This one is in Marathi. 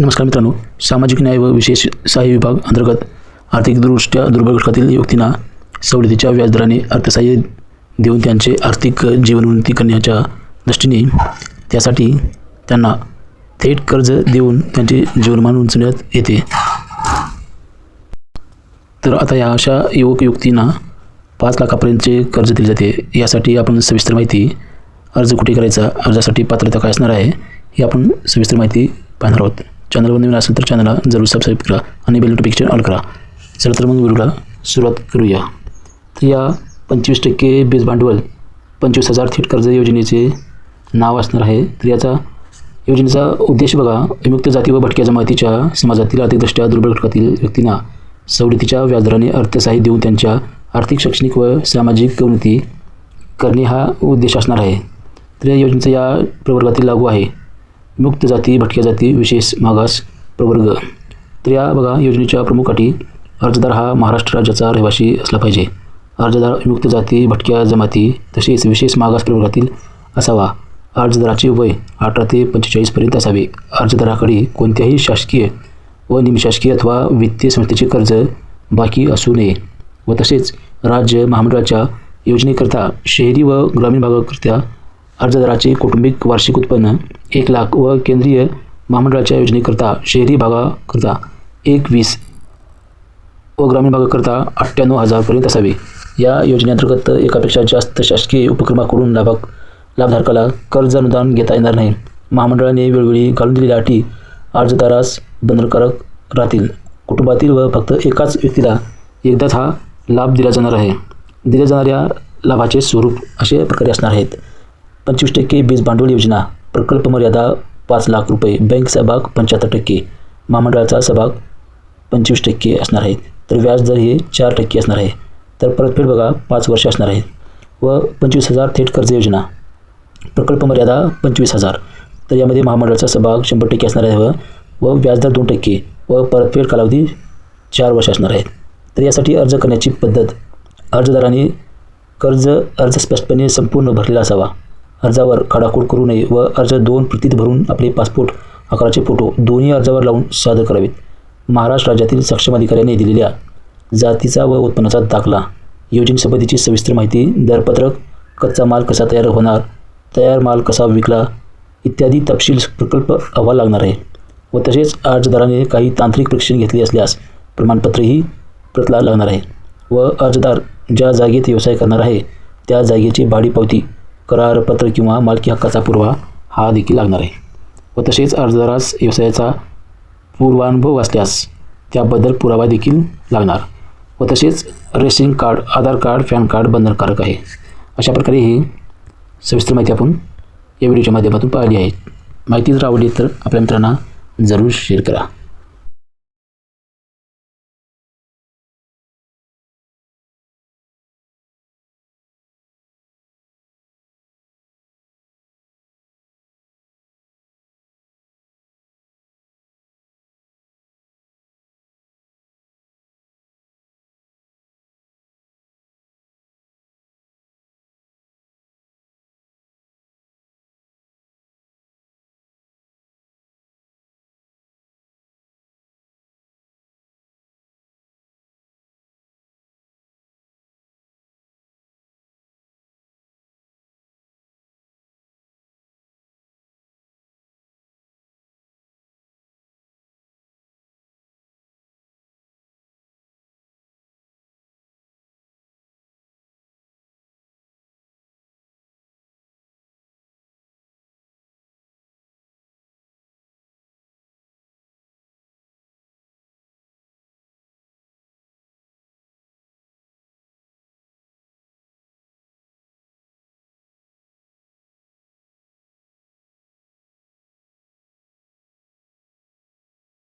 नमस्कार मित्रांनो सामाजिक न्याय व विशेष सहाय्य विभाग अंतर्गत आर्थिकदृष्ट्या दुर्बल घटकातील व्यक्तींना सवलतीच्या व्याजदराने अर्थसहाय्य देऊन त्यांचे आर्थिक जीवनोन्नती करण्याच्या दृष्टीने त्यासाठी त्यांना थेट कर्ज देऊन त्यांचे जीवनमान उंचण्यात येते. तर आता या अशा युवक युवतींना पाच लाखापर्यंतचे कर्ज दिले जाते. यासाठी आपण सविस्तर माहिती अर्ज कुठे करायचा अर्जासाठी पात्रता काय असणार आहे ही आपण सविस्तर माहिती पाहणार आहोत. चॅनलवर नवीन असेल तर चॅनलला जरूर सबस्क्राईब करा आणि बेल नोटिफिकेशन ऑल करा. चला तर मग व्हिडिओला सुरुवात करूया. तर या पंचवीस टक्के बेस भांडवल पंचवीस हजार थेट कर्ज योजनेचे नाव असणार आहे. तर याचा योजनेचा उद्देश बघा विमुक्त जाती व भटक्या जमातीच्या समाजातील आर्थिकदृष्ट्या दुर्बल घटकातील व्यक्तींना सवलतीच्या व्याजदराने अर्थसहाय्य देऊन त्यांच्या आर्थिक शैक्षणिक व सामाजिक उन्नती करणे हा उद्देश असणार आहे. तर या योजनेचा या प्रवर्गातील लागू आहे. मुक्त जाती भटक्या जाती विशेष मागास प्रवर्ग. तर या बघा योजनेच्या प्रमुख अटी अर्जदार हा महाराष्ट्र राज्याचा रहिवासी असला पाहिजे. अर्जदार विमुक्त जाती भटक्या जमाती तसेच विशेष मागास प्रवर्गातील असावा. अर्जदाराचे वय अठरा ते पंचेचाळीसपर्यंत असावे. अर्जदाराकडे कोणत्याही शासकीय व निमशासकीय अथवा वित्तीय संस्थेचे कर्ज बाकी असू नये व तसेच राज्य महामंडळाच्या योजनेकरता शहरी व ग्रामीण भागाकरता अर्जदाराचे कौटुंबिक वार्षिक उत्पन्न एक लाख व केंद्रीय महामंडळाच्या योजनेकरता शहरी भागाकरता एक वीस व ग्रामीण भागाकरता अठ्ठ्याण्णव हजारपर्यंत असावे. या योजनेअंतर्गत एकापेक्षा जास्त शासकीय उपक्रमाकडून लाभाक लाभधारकाला कर्ज अनुदान घेता येणार नाही. महामंडळाने वेळोवेळी घालून दिलेल्या अटी अर्जदारास बंधनकारक राहतील. कुटुंबातील व फक्त एकाच व्यक्तीला एकदाच हा लाभ दिला जाणार आहे. दिल्या जाणाऱ्या लाभाचे स्वरूप असे प्रकारे असणार आहेत. पंचवीस टक्के बीज भांडवल योजना. प्रकल्प मर्यादा पाच लाख रुपये. बँक सहभाग पंच्याहत्तर टक्के. महामंडळाचा सहभाग पंचवीस टक्के असणार आहे. तर व्याजदर हे चार टक्के असणार आहे. तर परतफेड बघा पाच वर्ष असणार आहे व पंचवीस हजार थेट कर्ज योजना. प्रकल्प मर्यादा पंचवीस हजार. तर यामध्ये महामंडळाचा सहभाग शंभर टक्के असणार आहे व व व्याजदर दोन टक्के व परतफेड कालावधी चार वर्ष असणार आहेत तर यासाठी अर्ज करण्याची पद्धत. अर्जदाराने कर्ज अर्ज स्पष्टपणे संपूर्ण भरलेला असावा. अर्जावर खडाखोड करू नये व अर्ज दोन प्रतीत भरून आपले पासपोर्ट आकाराचे फोटो दोन्ही अर्जावर लावून सादर करावेत. महाराष्ट्र राज्यातील सक्षम अधिकाऱ्याने दिलेल्या जातीचा व उत्पन्नाचा दाखला. योजनेसंबंधीची सविस्तर माहिती दरपत्रक कच्चा माल कसा तयार होणार तयार माल कसा विकला इत्यादी तपशील प्रकल्प अहवाल लागणार आहे व तसेच अर्जदाराने काही तांत्रिक प्रशिक्षण घेतले असल्यास प्रमाणपत्रही प्रतला लागणार आहे व अर्जदार ज्या जागेत व्यवसाय करणार आहे त्या जागेची भाडी पावती करारपत्र किंवा मालकी हक्काचा पुरावा हा देखील लागणार आहे. व तसेच अर्जदारास व्यवसायाचा पूर्वानुभव असल्यास त्याबद्दल पुरावा देखील लागणार. व तसेच ration card Aadhaar card PAN card बंधनकारक आहे. अशा प्रकारे ही सविस्तर माहिती आपण या व्हिडिओच्या माध्यमातून पाहिली आहे. माहिती जर आवडली तर आपल्या मित्रांना जरूर शेअर करा.